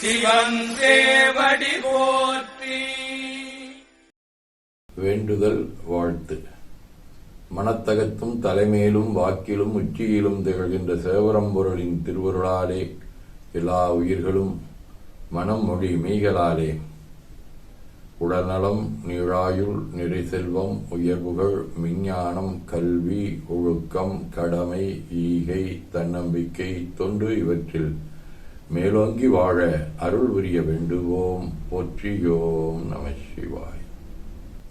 சிவன் போற்றி. வேண்டுதல் வாழ்த்து. மனத்தகத்தும் தலைமையிலும் வாக்கிலும் உச்சியிலும் திகழ்கின்ற சேவரம்பொருளின் திருவருளாலே எல்லா உயிர்களும் மனம் மொழி மெய்களாலே. உடல்நலம் நீழாயுள் நிறை செல்வம் உயர்வுகள் விஞ்ஞானம் கல்வி ஒழுக்கம் கடமை ஈகை தன்னம்பிக்கை தொண்டு இவற்றில் மேலோங்கி வாழ அருள் புரிய வேண்டுவோம். போற்றியோம் நம சிவாய்.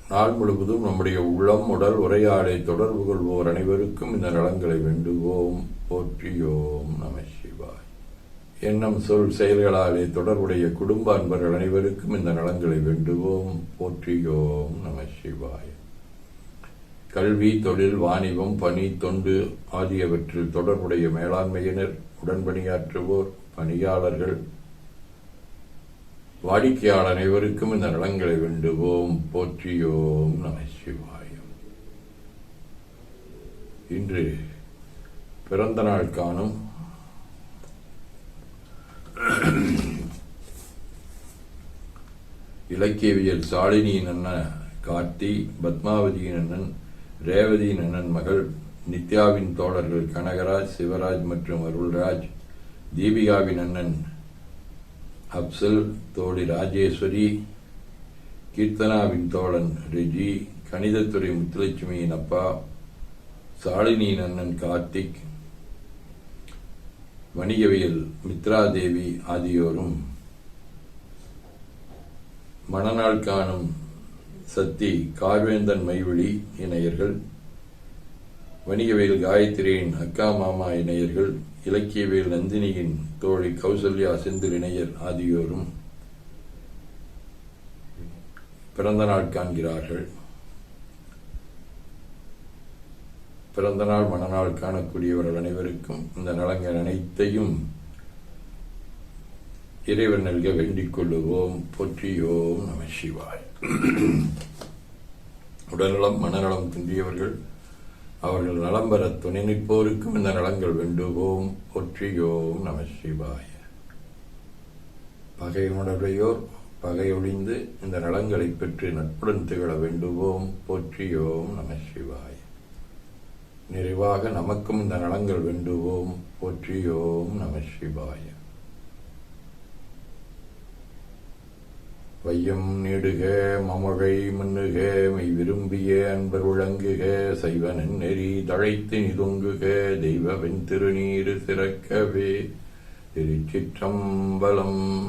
நாள் முழுவதும் நம்முடைய உள்ளம் உடல் உரையாடை தொடர்பு கொள்வோர் அனைவருக்கும் இந்த நலங்களை வேண்டுவோம். போற்றியோம் நம சிவாய். எண்ணம் சொல் செயல்களாலே தொடர்புடைய குடும்ப அன்பர்கள் அனைவருக்கும் இந்த நலங்களை வேண்டுவோம். போற்றியோம் நம சிவாய். கல்வி தொழில் வாணிபம் பணி தொண்டு ஆகியவற்றில் தொடர்புடைய மேலாண்மையினர் உடன்பணியாற்றுவோர் பணியாளர்கள் வாடிக்கையாளர் அனைவருக்கும் இந்த நலங்களை வேண்டுவோம். போற்றியோம் நம சிவாயம் இன்று பிறந்த நாள் காணும் இலக்கியவியல் சாலினியின் அண்ணன் கார்த்தி பத்மாவதியின் அண்ணன் ரேவதியின் அண்ணன் மகள் நித்யாவின் தோழர்கள் கனகராஜ் சிவராஜ் மற்றும் அருள்ராஜ் தீபிகாவின் அண்ணன் அப்சல் தோழி ராஜேஸ்வரி கீர்த்தனாவின் தோழன் ரிஜி கணிதத்துறை முத்துலட்சுமியின் அப்பா சாலினியின் அண்ணன் கார்த்திக் வணிகவியல் மித்ரா தேவி ஆகியோரும் மணநாள் காணும் சத்தி கார்வேந்தன் மைவிழி இணையர்கள் வணிகவியல் காயத்ரியின் அக்கா மாமா இணையர்கள் இலக்கியவியல் நந்தினியின் தோழி கௌசல்யா செந்தில் இணையர் ஆகியோரும் பிறந்த நாள் காண்கிறார்கள். பிறந்த நாள் காணக்கூடியவர்கள் அனைவருக்கும் இந்த நலங்கள் அனைத்தையும் இறைவன் நல்க வேண்டிக் கொள்ளுவோம். போற்றியோம் நம சிவாய். உடல்நலம் மனநலம் குன்றியவர்கள். அவர்கள் நலம் பெற துணை நிற்போருக்கும் இந்த நலங்கள் வேண்டுவோம். ஒற்றியோம் நம சிவாய. பகையுணர்வையோர் பகையொழிந்து இந்த நலங்களை பெற்று நட்புடன் திகழ வேண்டுவோம். போற்றியோம் நம சிவாய. நிறைவாக நமக்கும் இந்த நலங்கள் வேண்டுவோம். போற்றியோம் நம சிவாய. வையம் நீடுக மமகை மண்ணுக மெய் விரும்பிய அன்பர் விளங்குக சைவனன் நெறி தழைத்து நிதுங்குக தெய்வவின் திருநீர் சிறக்கவே. திருச்சிற்றம்பலம்.